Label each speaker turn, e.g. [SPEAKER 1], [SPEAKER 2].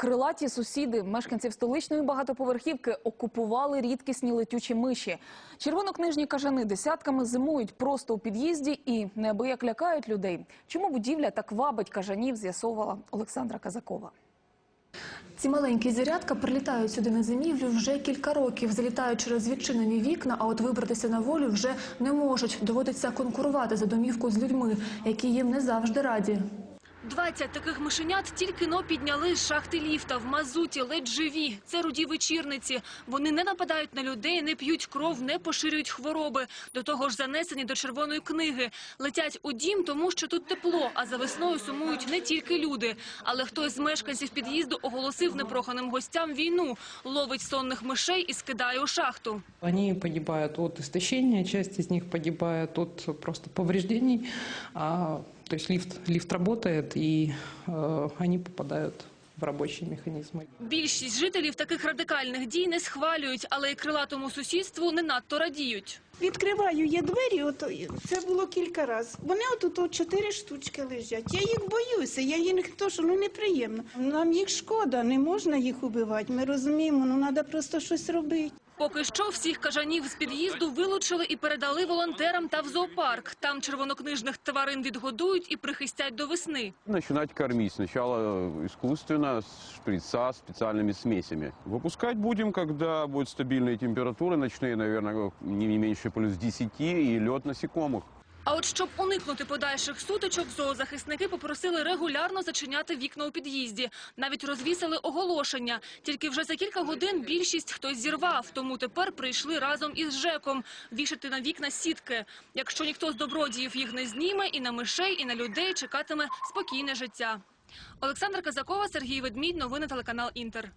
[SPEAKER 1] Крилаті сусіди мешканців столичної багатоповерхівки окупували рідкісні летючі миші. Червонокнижні кажани десятками зимують просто у під'їзді і неабияк лякають людей. Чому будівля так вабить кажанів, з'ясовувала Олександра Казакова.
[SPEAKER 2] Ці маленькі звірятка прилітають сюди на зимівлю вже кілька років, залітають через відчинені вікна, а от вибратися на волю вже не можуть. Доводиться конкурувати за домівку з людьми, які їм не завжди раді.
[SPEAKER 3] 20 таких мишенят тільки но підняли з шахти ліфта в мазуті, ледь живі. Це руді вечірниці. Вони не нападають на людей, не п'ють кров, не поширюють хвороби. До того ж занесені до червоної книги. Летять у дім, тому що тут тепло, а за весною сумують не тільки люди. Але хтось з мешканців під'їзду оголосив непроханим гостям війну. Ловить сонних мишей і скидає у шахту.
[SPEAKER 4] Они погибают от истощения, часть из них погибает от просто повреждений. А, то есть лифт, лифт работает, и э, они попадают в робочі механізми.
[SPEAKER 3] Більшість жителів таких радикальних дій не схвалюють, але й крилатому сусідству не надто радіють.
[SPEAKER 5] Відкриваю я двері, ото, це було кілька разів. Вони отут от чотири штучки лежать. Я їх боюся, я їх не то, що ну неприємно. Нам їх шкода, не можна їх убивати. Ми розуміємо, ну треба просто щось робити.
[SPEAKER 3] Поки що всіх кажанів з під'їзду вилучили і передали волонтерам та в зоопарк. Там червонокнижних тварин відгодують і прихистять до весни.
[SPEAKER 6] Начинать кормить сначала э, искусственно, с шприца, специальными смесями. Выпускать будем, когда будут стабильные температуры, ночные, наверное, не не меньше плюс 10 и лед насекомых.
[SPEAKER 3] А от щоб уникнути подальших сутичок, зоозахисники попросили регулярно зачиняти вікна у під'їзді. Навіть розвісили оголошення. Тільки вже за кілька годин більшість хтось зірвав, тому тепер прийшли разом із ЖЕКом вішати на вікна сітки. Якщо ніхто з добродіїв їх не зніме, і на мишей, і на людей чекатиме спокійне життя. Олександра Казакова, Сергій Ведмідь, новини телеканал Інтер.